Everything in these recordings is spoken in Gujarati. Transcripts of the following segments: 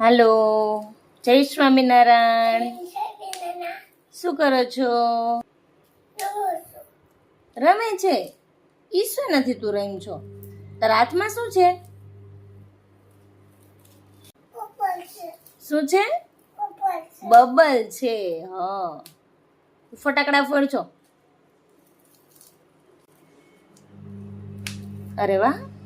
હાલો. જય સ્વામિનારાયણ. શું કરો છો? રમે છે? ઈશ્વર નથી તું રમ છો. તારા હાથમાં શું છે? શું છે. બબલ છે હ. ફટાકડા ફોડજો. અરે વાહ.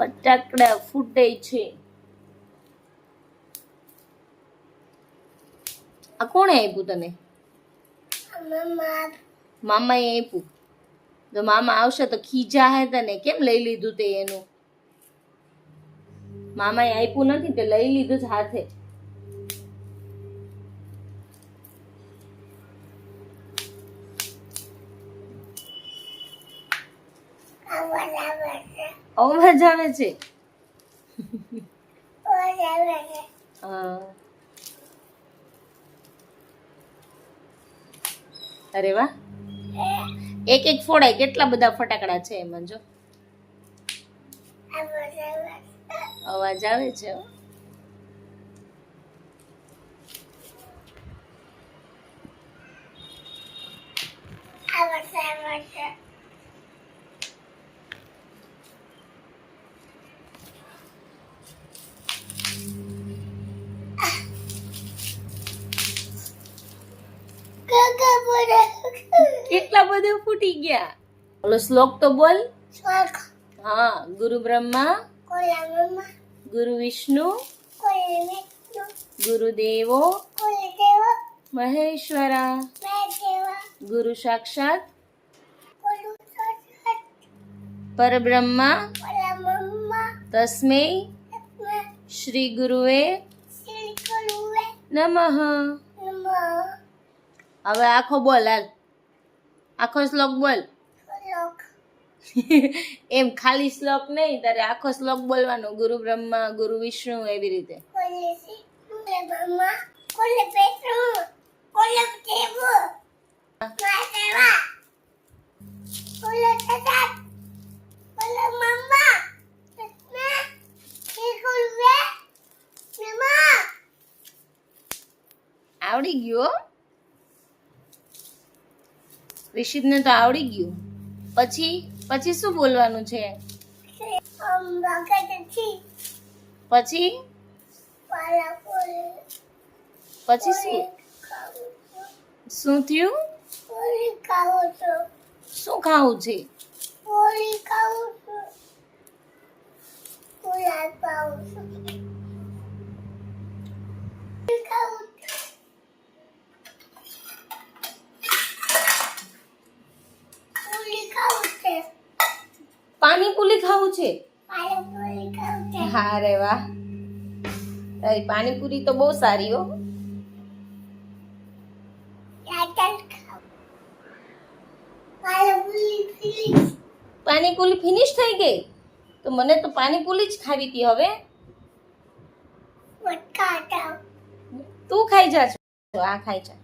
ફટાકડા ફૂટે છે. આ કોણે આપ્યું તને? મામાએ આપ્યું. તો મામા આવશે તો ખીજા હે તને. કેમ લઈ લીધું તે એનું? મામાએ આપ્યું નથી તે લઈ લીધું જ હાથે. અવાજ આવે છે. અરે વાહ. એક એક ફોડાય. કેટલા બધા ફટાકડા છે એમાં જો? અવાજ આવે છે. હો. કેટલા બધા ફૂટી ગયા. ઓલો શ્લોક તો બોલ. હા ગુરુ બ્રહ્મા ગુરુ વિષ્ણુ ગુરુદેવો મહેશ્વરા ગુરુ સાક્ષાત પરબ્રહ્મા તસ્મૈ શ્રી ગુરુએ નમઃ. હવે આખો બોલ હાલ. આખો શ્લોક બોલ. એમ ખાલી શ્લોક નહીં તારે આખો શ્લોક બોલવાનો. ગુરુ બ્રહ્મા ગુરુ વિષ્ણુ એવી રીતે. આવડી ગયું હો. તો આવડી ગયું. પછી પછી શું બોલવાનું છે? પછી? પછી શું? શું થયું? શું ખાવું છે. પાણીપુરી ખાવું છે? હા રે વાહ. તારી પાણીપુરી તો બહુ સારી હો. પાણીપુરી ફિનિશ થઈ ગઈ? તો મને તો પાણીપુરી જ ખાવી હતી હવે. તું ખાઈ જા છો. આ ખાઈ જા.